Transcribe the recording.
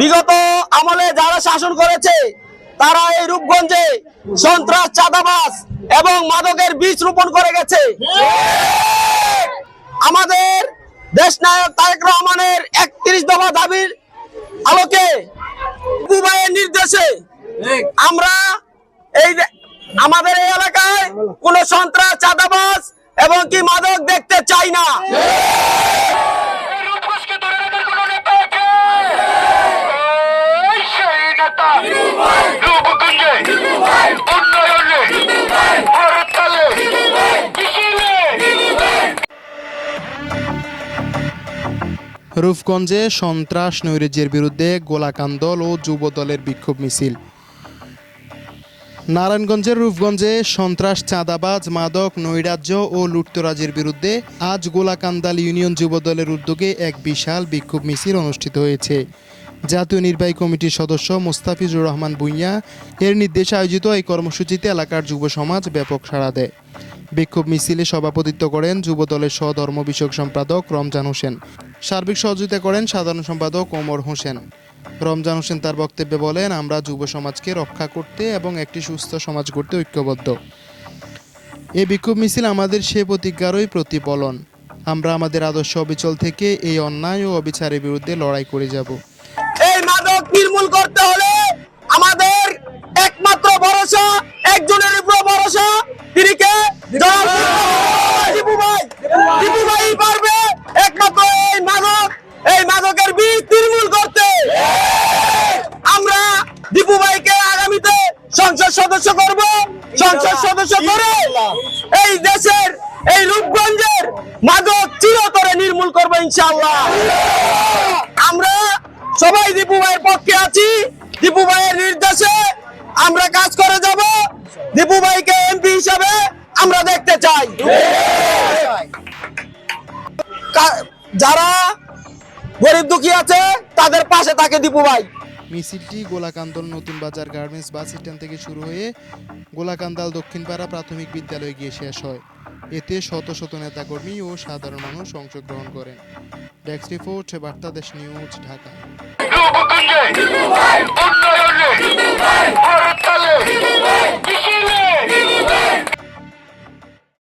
বিগত আমলে যারা শাসন করেছে তারা এই রূপগঞ্জে সন্ত্রাস চাঁদাবাস এবং মাদকের বীজ রোপণ করে গেছে। আমাদের দেশ নায়ক তারেক রহমানের একত্রিশ দফা দাবির আলোকে দুবাইয়ের নির্দেশে আমরা এই আমাদের এই এলাকায় কোন সন্ত্রাস চাঁদাবাস এবং কি মাদক দেখতে চাই না। রূপগঞ্জে সন্ত্রাস নৈরাজ্যের বিরুদ্ধে গোলাকান্দল ও যুব দলের বিক্ষোভ মিছিল। নারায়ণগঞ্জের রূপগঞ্জে সন্ত্রাস, চাঁদাবাজ, মাদক, নৈরাজ্য ও লুটতরাজের বিরুদ্ধে আজ গোলাকান্দাল ইউনিয়ন যুব দলের উদ্যোগে এক বিশাল বিক্ষোভ মিছিল অনুষ্ঠিত হয়েছে। জাতীয় নির্বাহী কমিটির সদস্য মুস্তাফিজুর রহমান ভুঁইয়া এর নির্দেশে আয়োজিত এই কর্মসূচিতে এলাকার যুব সমাজ ব্যাপক সাড়া দেয়। বিক্ষোভ মিছিলে সভাপতিত্ব করেন যুব দলের সহধর্ম বিষয়ক সম্পাদক রমজান হোসেন। সার্বিক সহযোগিতা করেন সাধারণ সম্পাদক ওমর হোসেন। রমজান হোসেন তার বক্তব্যে বলেন, আমরা যুব সমাজকে রক্ষা করতে এবং একটি সুস্থ সমাজ করতে ঐক্যবদ্ধ। এই বিক্ষোভ মিছিল আমাদের সে প্রতিজ্ঞারই প্রতিফলন। আমরা আমাদের আদর্শ অবিচল থেকে এই অন্যায় ও অবিচারের বিরুদ্ধে লড়াই করে যাব। এই মাদক নির্মূল করতে হলে আমাদের একমাত্র ভরসা একজনের উপর ভরসা তিনি কে দীপু ভাই দীপু ভাই পারবে একমাত্র এই মাদক এই মাদকের বীজ নির্মূল করতে। আমরা দীপু ভাইকে আগামীতে সংসদ সদস্য করব। সংসদ সদস্য করে এই দেশের, এই রূপগঞ্জের মাদক চিরতরে নির্মূল করব ইনশাআল্লাহ। আমরা সবাই দীপু ভাইয়ের পক্ষে আছি। দীপু ভাইয়ের নির্দেশে আমরা কাজ করে যাব। দীপু ভাইকে এমপি হিসাবে আমরা দেখতে চাই। যারা গরিব দুঃখী আছে তাদের পাশে থাকে দীপু ভাই। মিছিলটি গোলাকান্দল নতুন বাজার গার্মেন্টস বাস স্ট্যান্ড থেকে শুরু হয়ে গোলাকান্দাল দক্ষিণপাড়া প্রাথমিক বিদ্যালয়ে গিয়ে শেষ হয়। এতে শত শত নেতাকর্মী ও সাধারণ মানুষ অংশগ্রহণ করেন। ডেস্ক রিপোর্ট বার্তা দেশ নিউজ ঢাকা।